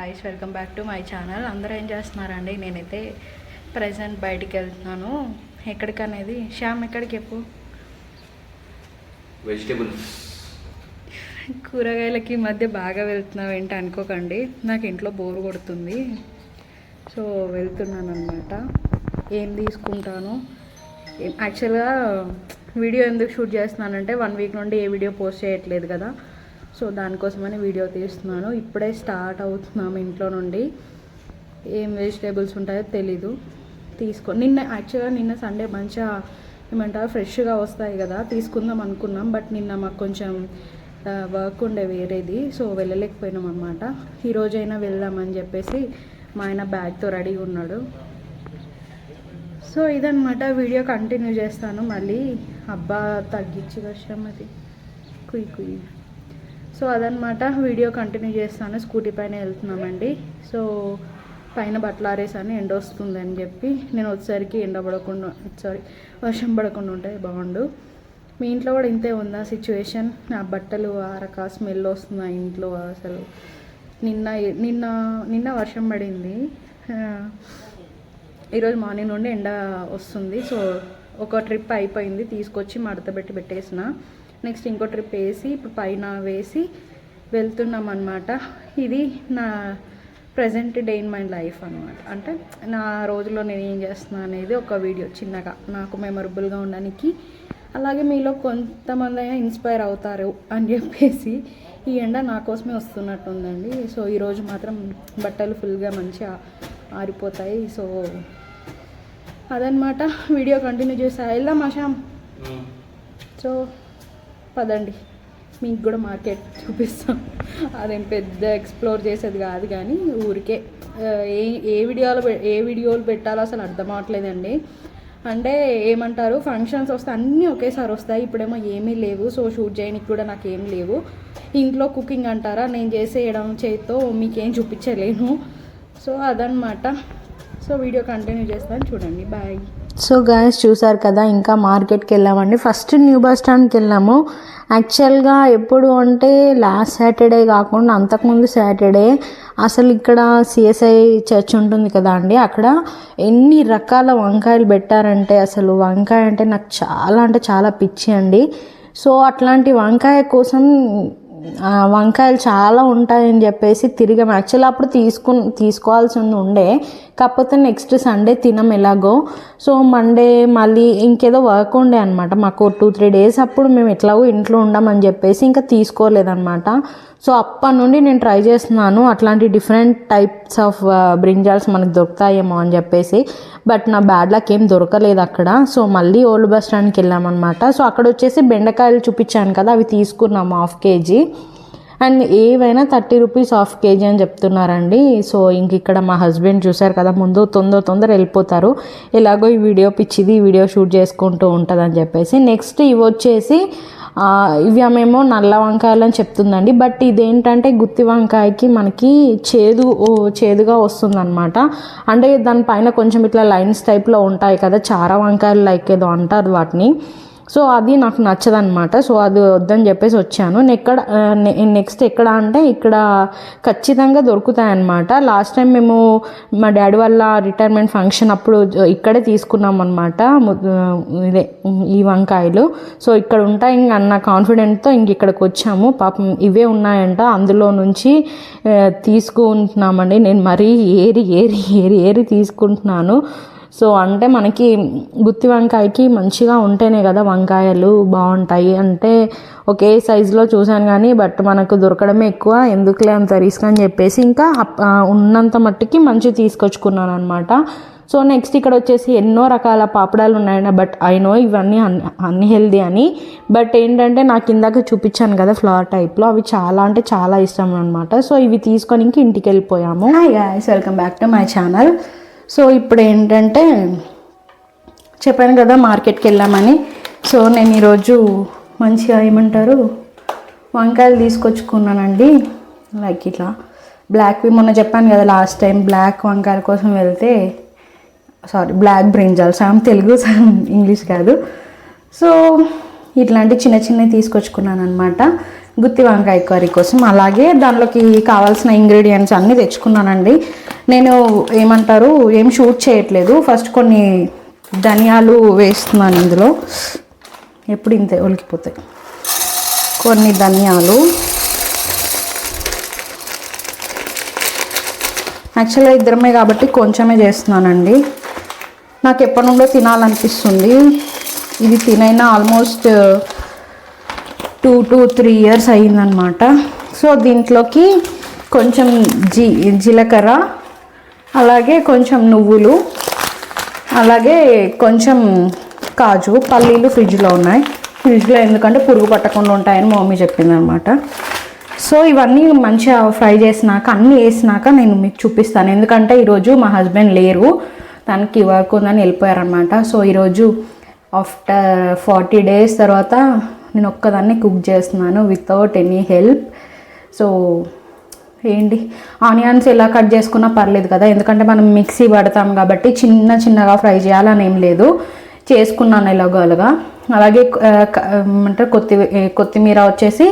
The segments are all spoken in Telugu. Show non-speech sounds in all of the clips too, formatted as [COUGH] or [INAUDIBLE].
Guys welcome back to my channel అందరూ ఏం చేస్తున్నారండి? నేనైతే ప్రజెంట్ బయటికి వెళ్తున్నాను. ఎక్కడికి అనేది శ్యామ్ ఎక్కడికి చెప్పు? వెజిటేబుల్స్ కూరగాయలకి ఈ మధ్య బాగా వెళ్తున్నావు ఏంటి అనుకోకండి. నాకు ఇంట్లో బోర్ కొడుతుంది. సో వెళ్తున్నాను అనమాట ఏం తీసుకుంటాను యాక్చువల్గా వీడియో ఎందుకు షూట్ చేస్తున్నానంటే వన్ వీక్ నుండి ఏ వీడియో పోస్ట్ చేయట్లేదు కదా. సో దానికోసమని వీడియో తీస్తున్నాను. ఇప్పుడే స్టార్ట్ అవుతున్నాము ఇంట్లో నుండి. ఏం వెజిటేబుల్స్ ఉంటాయో తెలీదు. తీసుకో నిన్న యాక్చువల్గా నిన్న సండే మంచిగా ఏమంటారు ఫ్రెష్గా వస్తాయి కదా తీసుకుందాం అనుకున్నాం. బట్ నిన్న మాకు కొంచెం వర్క్ ఉండే వేరేది. సో వెళ్ళలేకపోయినాం అనమాట ఈరోజైనా వెళ్దామని చెప్పేసి మా ఆయన బ్యాగ్తో రెడీగా ఉన్నాడు. సో ఇదనమాట వీడియో కంటిన్యూ చేస్తాను. మళ్ళీ అబ్బా తగ్గించి కష్టం అది. కుయ్ కుయ్. సో అదనమాట వీడియో కంటిన్యూ చేస్తాను. స్కూటీ పైన వెళ్తున్నామండి. సో పైన బట్టలు ఆరేసాను ఎండ వస్తుంది అని చెప్పి. నేను వచ్చేసరికి ఎండ పడకుండా సారీ వర్షం పడకుండా ఉంటే బాగుండు. మీ ఇంట్లో కూడా ఇంతే ఉందా సిచ్యువేషన్? ఆ బట్టలు ఆరక స్మెల్ వస్తుంది ఇంట్లో అసలు. నిన్న నిన్న నిన్న వర్షం పడింది. ఈరోజు మార్నింగ్ నుండి ఎండ వస్తుంది. సో ఒక ట్రిప్ అయిపోయింది తీసుకొచ్చి మడతబెట్టి పెట్టేసిన. నెక్స్ట్ ఇంకో ట్రిప్ వేసి ఇప్పుడు పైన వేసి వెళ్తున్నాం అనమాట ఇది నా present day in my life అనమాట అంటే నా రోజులో నేను ఏం చేస్తున్నా అనేది ఒక వీడియో చిన్నగా నాకు మెమరబుల్గా ఉండడానికి. అలాగే మీలో కొంతమంది అయినా ఇన్స్పైర్ అవుతారు అని చెప్పేసి ఈ ఎండ నా కోసమే వస్తున్నట్టుందండి. సో ఈరోజు మాత్రం బట్టలు ఫుల్గా మంచిగా ఆరిపోతాయి. సో అదనమాట వీడియో కంటిన్యూ చేసా. వెళ్దాం ఆశాం. సో పదండి. మీకు కూడా మార్కెట్ చూపిస్తాం. అదేం పెద్ద ఎక్స్ప్లోర్ చేసేది కాదు కానీ ఊరికే ఏ ఏ వీడియోలు పె- ఏ వీడియోలు పెట్టాలో అసలు అర్థం అవ్వట్లేదండి అంటే ఏమంటారు ఫంక్షన్స్ వస్తే అన్నీ ఒకేసారి వస్తాయి. ఇప్పుడేమో ఏమీ లేవు. సో షూట్ చేయడానికి కూడా నాకు ఏం లేవు. ఇంట్లో కుకింగ్ అంటారా? నేను చేసేయడం చేతితో మీకేం చూపించలేను. సో అదనమాట సో వీడియో కంటిన్యూ చేస్తాను. చూడండి. బాయ్. సో గాయస్ చూసారు కదా ఇంకా మార్కెట్కి వెళ్ళామండి. ఫస్ట్ న్యూ బస్ స్టాండ్కి వెళ్ళాము. యాక్చువల్గా ఎప్పుడు అంటే లాస్ట్ సాటర్డే కాకుండా అంతకుముందు సాటర్డే అసలు ఇక్కడ సిఎస్ఐ చర్చ్ ఉంటుంది కదా అండి అక్కడ ఎన్ని రకాల వంకాయలు పెట్టారంటే అసలు వంకాయ అంటే నాకు చాలా అంటే చాలా పిచ్చి అండి. సో అట్లాంటి వంకాయ కోసం వంకాయలు చాలా ఉంటాయని చెప్పేసి తిరిగాం. యాక్చువల్లీ అప్పుడు తీసుకు తీసుకోవాల్సి ఉండే. కాకపోతే నెక్స్ట్ సండే తినం ఎలాగో. సో మండే మళ్ళీ ఇంకేదో వర్క్ ఉండే అనమాట మాకు టూ త్రీ డేస్ అప్పుడు మేము ఎట్లాగో ఇంట్లో ఉండమని చెప్పేసి ఇంకా తీసుకోలేదన్నమాట. సో అప్పటి నుండి నేను ట్రై చేస్తున్నాను. అట్లాంటి డిఫరెంట్ టైప్స్ ఆఫ్ బ్రింజాల్స్ మనకు దొరుకుతాయేమో అని చెప్పేసి. బట్ నా బ్యాడ్ లక్ ఏం దొరకలేదు అక్కడ. సో మళ్ళీ ఓల్డ్ బస్ స్టాండ్కి వెళ్ళామన్నమాట. సో అక్కడ వచ్చేసి బెండకాయలు చూపించాను కదా అవి తీసుకున్నాము హాఫ్ కేజీ. అండ్ ఏవైనా థర్టీ రూపీస్ హాఫ్ కేజీ అని చెప్తున్నారండి. సో ఇంక ఇక్కడ మా హస్బెండ్ చూసారు కదా ముందు తొందర తొందర వెళ్ళిపోతారు. ఎలాగో ఈ వీడియో పిచ్చిది ఈ వీడియో షూట్ చేసుకుంటూ ఉంటుందని చెప్పేసి నెక్స్ట్ ఇవి వచ్చేసి ఇవేమేమో ఇవి నల్ల వంకాయలు అని చెప్తుందండి. బట్ ఇదేంటంటే గుత్తి వంకాయకి మనకి చేదు చేదుగా వస్తుందన్నమాట. అంటే దానిపైన కొంచెం ఇట్లా లైన్స్ టైప్లో ఉంటాయి కదా చార వంకాయలు లైక్ ఏదో అంటారు వాటిని. సో అది నాకు నచ్చదనమాట సో అది వద్దని చెప్పేసి వచ్చాను. ఎక్కడ నెక్స్ట్ ఎక్కడ అంటే ఇక్కడ ఖచ్చితంగా దొరుకుతాయి అన్నమాట లాస్ట్ టైం మేము మా డాడీ వాళ్ళ రిటైర్మెంట్ ఫంక్షన్ అప్పుడు ఇక్కడే తీసుకున్నాం అనమాట ఇదే ఈ వంకాయలు. సో ఇక్కడ ఉంటాయి ఇంక అన్న కాన్ఫిడెంట్తో ఇంక ఇక్కడికి వచ్చాము. పాపం ఇవే ఉన్నాయంట. అందులో నుంచి తీసుకుంటున్నామండి. నేను మరీ ఏరి ఏరి ఏరి ఏరి తీసుకుంటున్నాను. సో అంటే మనకి గుత్తి వంకాయకి మంచిగా ఉంటేనే కదా వంకాయలు బాగుంటాయి. అంటే ఒకే సైజులో చూశాను కానీ బట్ మనకు దొరకడమే ఎక్కువ. ఎందుకులే అంత రిస్క్ అని చెప్పేసి ఇంకా ఉన్నంత మట్టుకి మంచి తీసుకొచ్చుకున్నాను అనమాట సో నెక్స్ట్ ఇక్కడ వచ్చేసి ఎన్నో రకాల పాపడాలు ఉన్నాయండి. బట్ ఐ నో ఇవన్నీ అన్ అన్హెల్దీ అని. బట్ ఏంటంటే నాకు ఇందాక చూపించాను కదా ఫ్లవర్ టైప్లో అవి చాలా అంటే చాలా ఇష్టం అనమాట సో ఇవి తీసుకొని ఇంక ఇంటికి వెళ్ళిపోయాము. Hi guys welcome back to my channel. So ఇప్పుడు ఏంటంటే చెప్పాను కదా మార్కెట్కి వెళ్ళామని సో నేను ఈరోజు మంచిగా ఏమంటారు వంకాయలు తీసుకొచ్చుకున్నానండి. లైక్ ఇట్లా బ్లాక్వి మొన్న చెప్పాను కదా లాస్ట్ టైం బ్లాక్ వంకాయల కోసం వెళ్తే sorry black brinjal Sam Telugu Sam English కాదు. సో ఇట్లాంటి చిన్న చిన్నవి తీసుకొచ్చుకున్నాను అనమాట గుత్తి వంకాయ కర్రీ కోసం. అలాగే దానిలోకి కావాల్సిన ఇంగ్రీడియంట్స్ అన్నీ తెచ్చుకున్నానండి. నేను ఏమంటారు ఏం షూట్ చేయట్లేదు. ఫస్ట్ కొన్ని ధనియాలు వేస్తున్నాను ఇందులో. ఎప్పుడు ఇంతే ఒలికిపోతాయి కొన్ని ధనియాలు. యాక్చువల్గా ఇద్దరమే కాబట్టి కొంచెమే చేస్తున్నానండి. నాకు ఎప్పటి నుండో తినాలనిపిస్తుంది. ఇది తినైనా almost two to three years అయిందనమాట. సో దీంట్లోకి కొంచెం జీ జీలకర్ర అలాగే కొంచెం నువ్వులు అలాగే కొంచెం కాజు పల్లీలు ఫ్రిడ్జ్లో ఉన్నాయి. ఫ్రిడ్జ్లో ఎందుకంటే పురుగు పట్టకుండా ఉంటాయని మా మమ్మీ చెప్పింది అనమాట సో ఇవన్నీ మంచిగా ఫ్రై చేసినాక అన్నీ వేసినాక నేను మీకు చూపిస్తాను. ఎందుకంటే ఈరోజు మా హస్బెండ్ లేరు. తనకి వర్క్ ఉందని వెళ్ళిపోయారనమాట. సో ఈరోజు ఆఫ్టర్ ఫార్టీ డేస్ తర్వాత నేను ఒక్కదాన్ని కుక్ చేస్తున్నాను వితౌట్ ఎనీ హెల్ప్ సో ఏంటి? ఆనియన్స్ ఎలా కట్ చేసుకున్నా పర్లేదు కదా. ఎందుకంటే మనం మిక్సీ పడతాం కాబట్టి చిన్న చిన్నగా ఫ్రై చేయాలని ఏం లేదు. చేసుకున్నాను ఎలాగో అలాగా. అలాగే అంటే కొత్తి కొత్తిమీర వచ్చేసి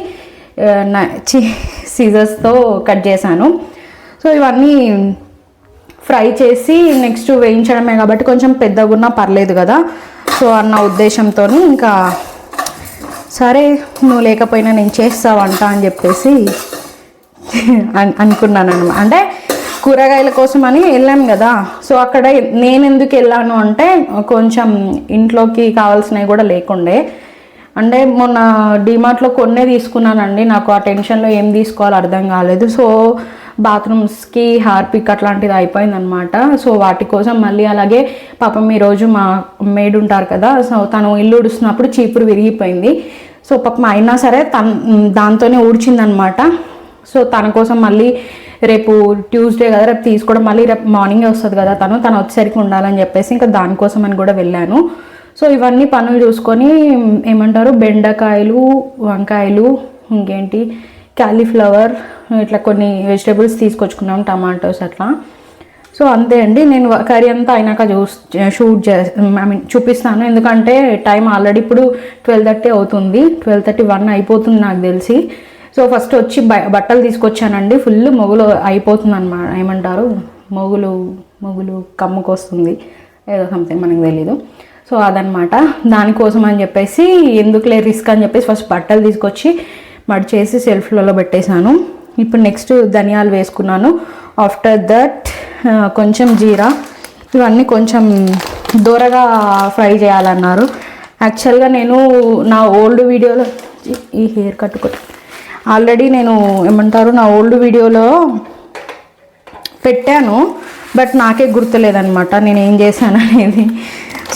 సీజర్స్తో కట్ చేశాను. సో ఇవన్నీ ఫ్రై చేసి నెక్స్ట్ వేయించడమే కాబట్టి కొంచెం పెద్దగా ఉన్నా పర్లేదు కదా. సో అన్న ఉద్దేశంతో ఇంకా సరే నువ్వు లేకపోయినా నేను చేస్తావంట అని చెప్పేసి అనుకున్నాను అనమాట అంటే కూరగాయల కోసం అని వెళ్ళాం కదా. సో అక్కడ నేను ఎందుకు వెళ్ళాను అంటే కొంచెం ఇంట్లోకి కావాల్సినవి కూడా లేకుండే. అంటే మొన్న డిమార్ట్లో కొన్నే తీసుకున్నానండి. నాకు ఆ టెన్షన్లో ఏం తీసుకోవాలో అర్థం కాలేదు. సో బాత్రూమ్స్కి హార్పిక్ అట్లాంటిది అయిపోయిందనమాట సో వాటి కోసం మళ్ళీ అలాగే పాపం ఈరోజు మా మేడ్ ఉంటారు కదా సో తను ఇల్లు ఉడుస్తున్నప్పుడు చీపురు విరిగిపోయింది. సో పాపం అయినా సరే తన దాంతోనే ఊడ్చిందనమాట సో తన కోసం మళ్ళీ రేపు ట్యూస్డే కదా రేపు తీసుకోవడం. మళ్ళీ రేపు మార్నింగే వస్తుంది కదా తను. తను వచ్చేసరికి ఉండాలని చెప్పేసి ఇంకా దానికోసం అని కూడా వెళ్ళాను. సో ఇవన్నీ పనులు చూసుకొని ఏమంటారు? బెండకాయలు వంకాయలు ఇంకేంటి? క్యాలీఫ్లవర్ ఇట్లా కొన్ని వెజిటేబుల్స్ తీసుకొచ్చుకున్నాం టమాటోస్ అట్లా. సో అంతే అండి. నేను కర్రీ అంతా అయినాక చూస్ షూట్ చే ఐ మీన్ చూపిస్తాను. ఎందుకంటే టైం ఆల్రెడీ ఇప్పుడు ట్వెల్వ్ థర్టీ అవుతుంది. ట్వెల్వ్ థర్టీ వన్ అయిపోతుంది నాకు తెలిసి. సో ఫస్ట్ వచ్చి బ- బట్టలు తీసుకొచ్చానండి. ఫుల్ మొగులు అయిపోతుంది అనమాట ఏమంటారు? మొగులు మొగులు కమ్ముకొస్తుంది. ఏదో సంథింగ్ మనకు తెలీదు. సో అదనమాట. దానికోసం అని చెప్పేసి ఎందుకులే రిస్క్ అని చెప్పేసి ఫస్ట్ బట్టలు తీసుకొచ్చి మడి చేసి సెల్ఫ్లలో పెట్టేశాను. ఇప్పుడు నెక్స్ట్ ధనియాలు వేసుకున్నాను. ఆఫ్టర్ దట్ కొంచెం జీరా ఇవన్నీ కొంచెం దూరగా ఫ్రై చేయాలన్నారు. యాక్చువల్గా నేను నా ఓల్డ్ వీడియోలో ఈ హెయిర్ కట్టుకో ఆల్రెడీ నేను ఏమంటారు నా ఓల్డ్ వీడియోలో పెట్టాను. బట్ నాకే గుర్తులేదనమాట. నేను ఏం చేశాను అనేది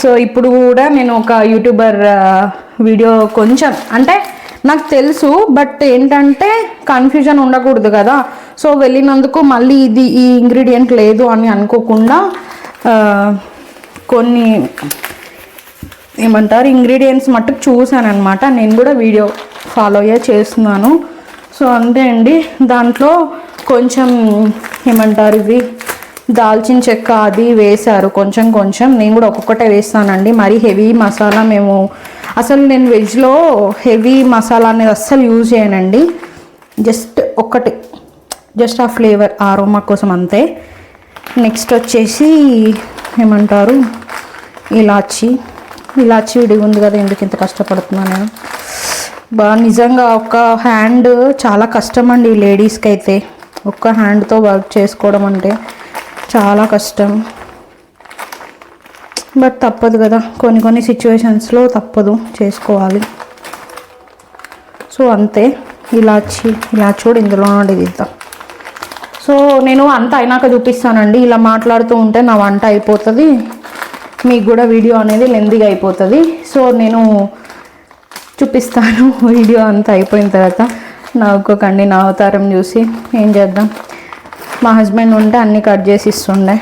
సో ఇప్పుడు కూడా నేను ఒక యూట్యూబర్ వీడియో కొంచెం అంటే నాకు తెలుసు బట్ ఏంటంటే కన్ఫ్యూజన్ ఉండకూడదు కదా. సో వెళ్ళినందుకు మళ్ళీ ఇది ఈ ఇంగ్రీడియంట్ లేదు అని అనుకోకుండా కొన్ని ఏమంటారు ఇంగ్రీడియంట్స్ మట్టుకు చూశాను అనమాట నేను కూడా వీడియో ఫాలో అయ్యే చేస్తున్నాను. సో అంతే అండి. దాంట్లో కొంచెం ఏమంటారు ఇవి దాల్చిన చెక్క అది వేశారు. కొంచెం కొంచెం నేను కూడా ఒక్కొక్కటే వేస్తానండి. మరీ హెవీ మసాలా మేము అసలు నేను వెజ్లో హెవీ మసాలా అనేది అస్సలు యూజ్ చేయనండి. జస్ట్ ఒక్కటి జస్ట్ ఆ ఫ్లేవర్ ఆరోమా కోసం అంతే. నెక్స్ట్ వచ్చేసి ఏమంటారు? ఇలాచి. ఇలాచి విడిగా ఉంది కదా ఎందుకు ఇంత కష్టపడుతున్నాను నేను? బా నిజంగా ఒక హ్యాండ్ చాలా కష్టం అండి లేడీస్కి అయితే. ఒక్క హ్యాండ్తో వర్క్ చేసుకోవడం అంటే. చాలా కష్టం. బట్ తప్పదు కదా. కొన్ని కొన్ని సిచ్యువేషన్స్లో తప్పదు చేసుకోవాలి. సో అంతే. ఇలాచి ఇలా చూడు ఇందులో నుండి తీద్దాం. సో నేను అంత అయినాక చూపిస్తానండి. ఇలా మాట్లాడుతూ ఉంటే నా వంట అయిపోతుంది. మీకు కూడా వీడియో అనేది లెందీగా అయిపోతుంది. సో నేను చూపిస్తాను. [LAUGHS] వీడియో అంతా అయిపోయిన తర్వాత నవ్వుకోకండి నా అవతారం చూసి ఏం చేద్దాం? మా హస్బెండ్ ఉంటే అన్నీ కట్ చేసి ఇస్తుండే.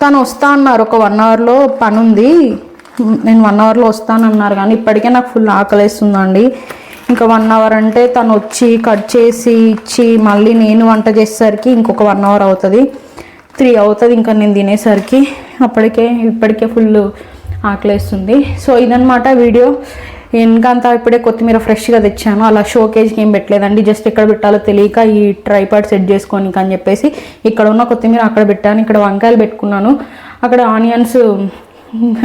తను వస్తా అన్నారు ఒక వన్ అవర్లో పని ఉంది నేను వన్ అవర్లో వస్తానన్నారు కానీ ఇప్పటికే నాకు ఫుల్ ఆకలిస్తుందండి. ఇంకా వన్ అవర్ అంటే తను వచ్చి కట్ చేసి ఇచ్చి మళ్ళీ నేను వంట చేసేసరికి ఇంకొక వన్ అవర్ అవుతుంది. త్రీ అవుతుంది ఇంకా నేను తినేసరికి. అప్పటికే ఇప్పటికే ఫుల్ ఆకలేస్తుంది. సో ఇదనమాట వీడియో. ఇంకంతా ఇప్పుడే కొత్తిమీర ఫ్రెష్గా తెచ్చాను. అలా షోకేజ్కి ఏం పెట్టలేదండి. జస్ట్ ఎక్కడ పెట్టాలో తెలియక ఈ ట్రైపాడ్ సెట్ చేసుకోనికి అని చెప్పేసి ఇక్కడ ఉన్న కొత్తిమీర అక్కడ పెట్టాను. ఇక్కడ వంకాయలు పెట్టుకున్నాను. అక్కడ ఆనియన్స్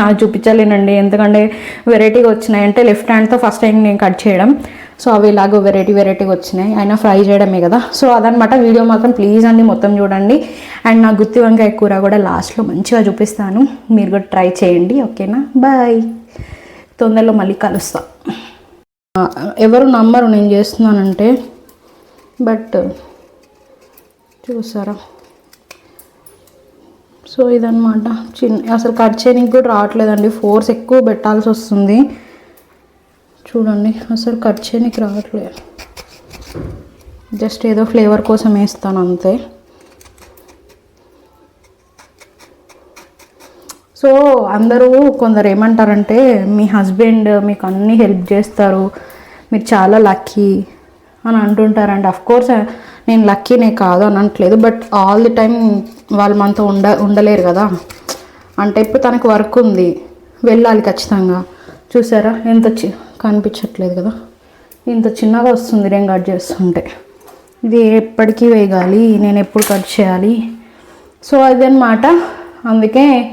అది చూపించలేనండి. ఎందుకంటే వెరైటీగా వచ్చినాయి. అంటే లెఫ్ట్ హ్యాండ్తో ఫస్ట్ టైం నేను కట్ చేయడం. సో అవి ఇలాగో వెరైటీ వెరైటీగా వచ్చినాయి. అయినా ఫ్రై చేయడమే కదా. సో అదనమాట వీడియో మాత్రం ప్లీజ్ అండి మొత్తం చూడండి. అండ్ నా గుత్తి వంకాయ కూర కూడా లాస్ట్లో మంచిగా చూపిస్తాను. మీరు కూడా ట్రై చేయండి. ఓకేనా? బాయ్. తొందరలో మళ్ళీ కలుస్తా. ఎవరు నమ్మరు నేను చేస్తున్నానంటే బట్ చూసారా? సో ఇదనమాట చిన్న అసలు కట్ చేయడానికి కూడా రావట్లేదండి. ఫోర్స్ ఎక్కువ పెట్టాల్సి వస్తుంది. చూడండి అసలు కట్ చేయడానికి రావట్లేదు జస్ట్ ఏదో ఫ్లేవర్ కోసం వేస్తాను అంతే. సో అందరూ కొందరు ఏమంటారంటే మీ హస్బెండ్ మీకు అన్నీ హెల్ప్ చేస్తారు మీరు చాలా లక్కీ అని అంటుంటారండి. కోర్స్ నేను లక్కీనే కాదు అని అనట్లేదు బట్ ఆల్ ది టైం వాళ్ళు మనతో ఉండ ఉండలేరు కదా. అంటే ఇప్పుడు తనకు వర్క్ ఉంది వెళ్ళాలి ఖచ్చితంగా. చూసారా? ఎంత చి కనిపించట్లేదు కదా. ఇంత చిన్నగా వస్తుంది నేను కట్ చేస్తుంటే. ఇది ఎప్పటికీ వేయాలి నేను ఎప్పుడు కట్ చేయాలి. సో అదనమాట అందుకే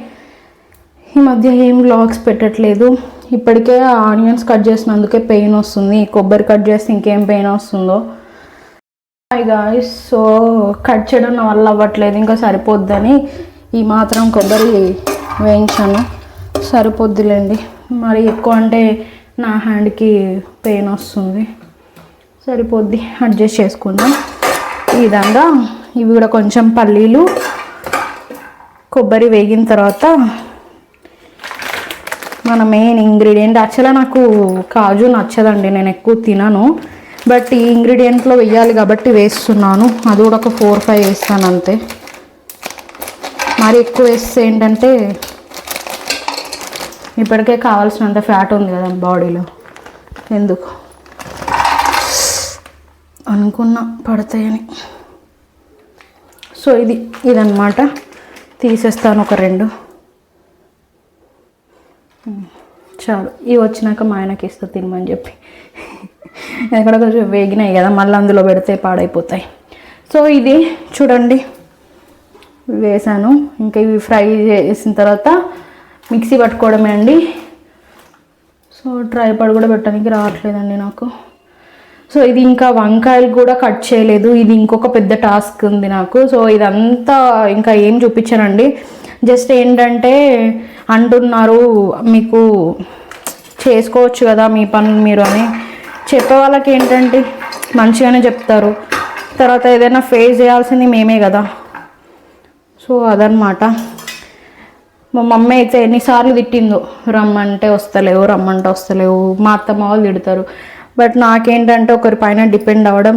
ఈ మధ్య ఏం బ్లాగ్స్ పెట్టట్లేదు. ఇప్పటికే ఆనియన్స్ కట్ చేసినందుకే పెయిన్ వస్తుంది. కొబ్బరి కట్ చేస్తే ఇంకేం పెయిన్ వస్తుందో. హాయ్ గాయస్ సో కట్ చేయడం నా వల్ల అవ్వట్లేదు. ఇంకా సరిపోద్దని ఈ మాత్రం కొబ్బరి వేయించాను. సరిపోద్దిలేండి. మరి ఎక్కువ అంటే నా హ్యాండ్కి పెయిన్ వస్తుంది. సరిపోద్ది. అడ్జస్ట్ చేసుకుందాం. ఈ విధంగా ఇవి కూడా కొంచెం పల్లీలు కొబ్బరి వేగిన తర్వాత మన మెయిన్ ఇంగ్రీడియంట్ యాక్చువల్గా నాకు కాజు నచ్చదండి నేను ఎక్కువ తినను. బట్ ఈ ఇంగ్రీడియంట్లో వేయాలి కాబట్టి వేస్తున్నాను. అది కూడా ఒక ఫోర్ ఫైవ్ వేస్తాను అంతే. మరి ఎక్కువ వేస్తే ఏంటంటే ఇప్పటికే కావాల్సినంత ఫ్యాట్ ఉంది కదా బాడీలో ఎందుకు? అనుకున్నా పడతాయని. సో ఇది ఇదన్నమాట. తీసేస్తాను ఒక రెండు. చాలు. ఇవి వచ్చినాక మా ఆయనకి ఇస్తా తినమని చెప్పి. ఎక్కడ కొంచెం వేగినాయి కదా మళ్ళీ అందులో పెడితే పాడైపోతాయి. సో ఇది చూడండి. వేసాను. ఇంకా ఇవి ఫ్రై చేసిన తర్వాత మిక్సీ పట్టుకోవడమే అండి. సో ట్రైపాడ్ కూడా పెట్టడానికి రావట్లేదండి నాకు. సో ఇది ఇంకా వంకాయలు కూడా కట్ చేయలేదు. ఇది ఇంకొక పెద్ద టాస్క్ ఉంది నాకు. సో ఇదంతా ఇంకా ఏం చూపించానండి. జస్ట్ ఏంటంటే అంటున్నారు మీకు చేసుకోవచ్చు కదా మీ పనులు మీరు అని. చెప్పే వాళ్ళకి ఏంటంటే మంచిగానే చెప్తారు. తర్వాత ఏదైనా ఫేస్ చేయాల్సింది మేమే కదా. సో అదనమాట మా మమ్మీ అయితే ఎన్నిసార్లు తిట్టిందో రమ్మంటే వస్తలేవు రమ్మంటే వస్తలేవు మా అత్తమ్మ వాళ్ళు తిడతారు. బట్ నాకేంటంటే ఒకరి పైన డిపెండ్ అవ్వడం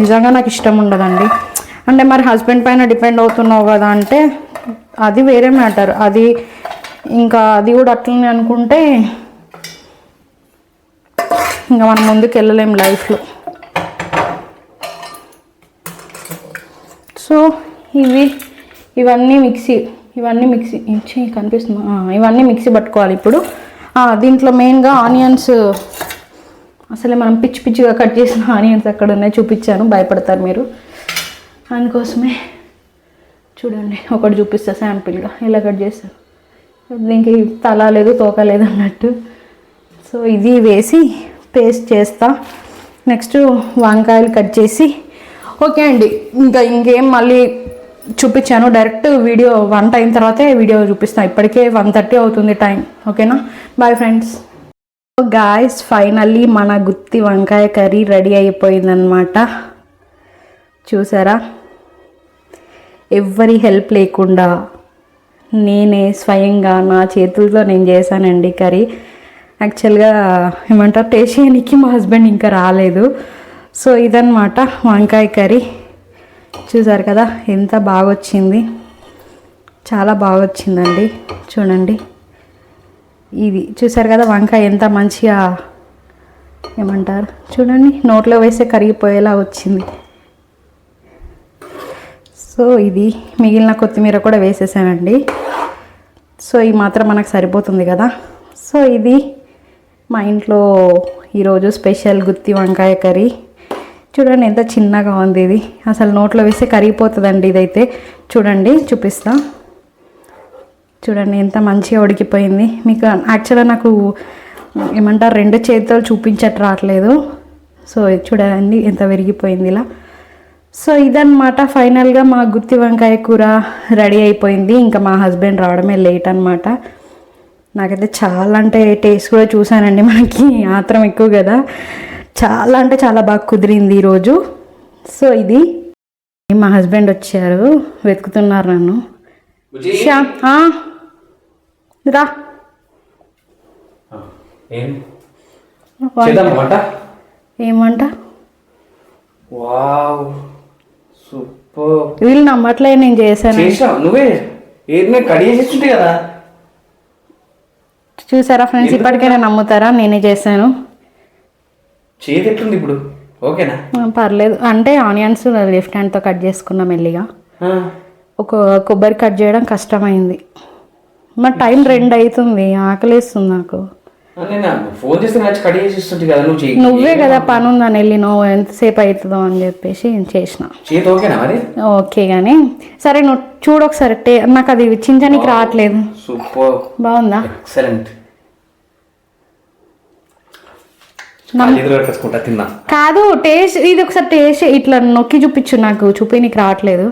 నిజంగా నాకు ఇష్టం ఉండదండి. అంటే మరి హస్బెండ్ పైన డిపెండ్ అవుతున్నావు కదా అంటే అది వేరే మ్యాటర్. అది ఇంకా అది కూడా అట్లనే అనుకుంటే ఇంకా మనం ముందుకు వెళ్ళలేం లైఫ్లో. సో ఇవి ఇవన్నీ మిక్సీ ఇవన్నీ మిక్సీ ఇచ్చి కనిపిస్తుంది. ఇవన్నీ మిక్సీ పట్టుకోవాలి ఇప్పుడు. దీంట్లో మెయిన్గా ఆనియన్స్ అసలే మనం పిచ్చి పిచ్చిగా కట్ చేసిన ఆనియన్స్ ఎక్కడ ఉన్నాయి చూపించాను భయపడతారు మీరు. అందుకోసమే చూడండి ఒకటి చూపిస్తా శాంపిల్గా. ఇలా కట్ చేస్తాను దీనికి తల లేదు తోక లేదు అన్నట్టు. సో ఇది వేసి పేస్ట్ చేస్తా. నెక్స్ట్ వంకాయలు కట్ చేసి. ఓకే అండి ఇంకా ఇంకేం మళ్ళీ చూపించాను. డైరెక్ట్ వీడియో వంట అయిన తర్వాతే వీడియో చూపిస్తాను ఇప్పటికే వన్ థర్టీ అవుతుంది టైం. ఓకేనా? బాయ్ ఫ్రెండ్స్ గాయస్ ఫైనల్లీ మన గుత్తి వంకాయ కర్రీ రెడీ అయిపోయిందనమాట చూసారా? ఎవ్వరి హెల్ప్ లేకుండా నేనే స్వయంగా నా చేతులతో నేను చేశానండి కర్రీ. యాక్చువల్గా ఏమంటారు టేస్ట్ చేయడానికి మా హస్బెండ్ ఇంకా రాలేదు. సో ఇదన్నమాట వంకాయ కర్రీ. చూసారు కదా ఎంత బాగా వచ్చింది చాలా బాగా వచ్చిందండి చూడండి. ఇది చూసారు కదా వంకాయ ఎంత మంచిగా ఏమంటారు చూడండి నోట్లో వేస్తే కరిగిపోయేలా వచ్చింది. సో ఇది మిగిలిన కొత్తిమీర కూడా వేసేసానండి. సో ఈ మాత్రం మనకు సరిపోతుంది కదా. సో ఇది మా ఇంట్లో ఈరోజు స్పెషల్ గుత్తి వంకాయ కర్రీ. చూడండి ఎంత చిన్నగా ఉంది ఇది. అసలు నోట్లో వేస్తే కరిగిపోతుందండి ఇదైతే. చూడండి చూపిస్తా. చూడండి ఎంత మంచిగా ఉడికిపోయింది. మీకు యాక్చువల్గా నాకు ఏమంటారు రెండు చేతులు చూపించట్ రావట్లేదు. సో చూడండి ఎంత విరిగిపోయింది ఇలా. సో ఇదన్నమాట. ఫైనల్గా మా గుత్తి వంకాయ కూర రెడీ అయిపోయింది. ఇంకా మా హస్బెండ్ రావడమే లేట్ అనమాట నాకైతే చాలా అంటే టేస్ట్ కూడా చూసానండి మనకి. ఆత్రం ఎక్కువ కదా. చాలా అంటే చాలా బాగా కుదిరింది ఈరోజు. సో ఇది మా హస్బెండ్ వచ్చారు. వెతుకుతున్నారు నన్ను. శ్యామ్ రా. ఏమంట? వావ్. సూపర్. వీళ్ళు నమ్మట్లే నేను చేశాను. చేసావు నువ్వే? ఏది నేను కదా? చూసారా ఫ్రెండ్స్ ఇప్పటికైనా నమ్ముతారా? నేనే చేశాను. చేతి ఎట్లుంది ఇప్పుడు? ఓకేనా? పర్లేదు. అంటే ఆనియన్స్ లెఫ్ట్ హ్యాండ్తో కట్ చేసుకున్నాం మెల్లిగా. ఒక కొబ్బరి కట్ చేయడం కష్టమైంది. మరి టైం రెండు అవుతుంది ఆకలిస్తుంది నాకు. నేను ఫోన్ చేస్తే నచ్చి కదా నువ్వు చేయి. నువ్వే కదా పని ఉందని వెళ్ళి నువ్వు ఎంతసేపు అవుతుందో అని చెప్పేసి చేసిన. చేతి ఓకేనా మరి? ఓకే కానీ సరే నువ్వు చూడు ఒకసారి టే నాకు అది చించనికి రావట్లేదు. సూపర్. బాగుందా? ఎక్సలెంట్. తిన్నా. కాదు టేస్ట్ ఇది ఒకసారి టేస్ట్ ఇట్లా నొక్కి చూపించు నాకు చూపి నీకు రావట్లేదు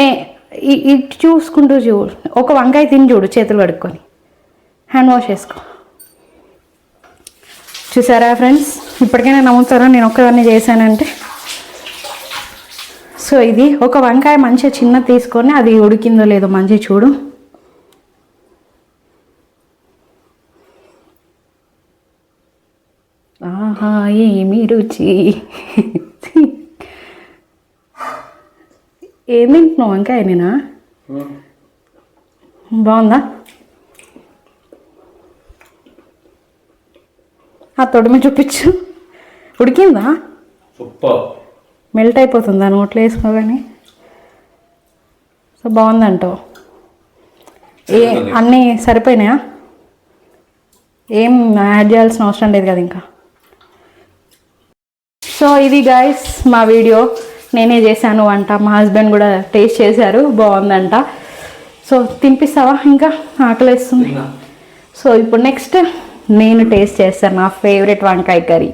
నే చూసుకుంటూ చూడు. ఒక వంకాయ తిని చూడు చేతులు కడుక్కొని. హ్యాండ్ వాష్ చేసుకో. చూసారా ఫ్రెండ్స్? ఇప్పటికైనా నమ్ముతారా నేను ఒక్కదాన్ని చేశానంటే. సో ఇది ఒక వంకాయ మంచిగా చిన్న తీసుకొని అది ఉడికిందో లేదో మంచిగా చూడు. ఆహా ఏమి రుచి? ఏం తింటున్నావు వంకాయ నేనా? బాగుందా ఆ తొడిమి చూపించు. ఉడికిందా? మెల్ట్ అయిపోతుందా నోట్లో వేసుకోగానే సో బాగుందంటావు. ఏ. అన్నీ సరిపోయినాయా? ఏం యాడ్ చేయాల్సిన అవసరం లేదు కదా ఇంకా. సో ఇది గాయస్ మా వీడియో. నేనే చేశాను వంట మా హస్బెండ్ కూడా టేస్ట్ చేశారు. బాగుందంట. సో తినిపిస్తావా ఇంకా? ఆకలిస్తుంది. సో ఇప్పుడు నెక్స్ట్ నేను టేస్ట్ చేస్తాను నా ఫేవరెట్ వంకాయ కర్రీ.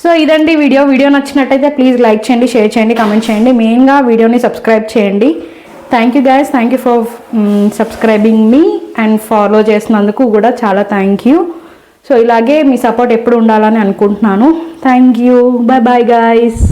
సో ఇదండి వీడియో. వీడియో నచ్చినట్టయితే ప్లీజ్ లైక్ చేయండి షేర్ చేయండి కామెంట్ చేయండి. మెయిన్గా వీడియోని సబ్స్క్రైబ్ చేయండి. Thank you guys thank you for subscribing me and follow చేసినందుకు కూడా చాలా థ్యాంక్ యూ సో ఇలాగే మీ సపోర్ట్ ఎప్పుడు ఉండాలని అనుకుంటున్నాను. Thank you bye bye guys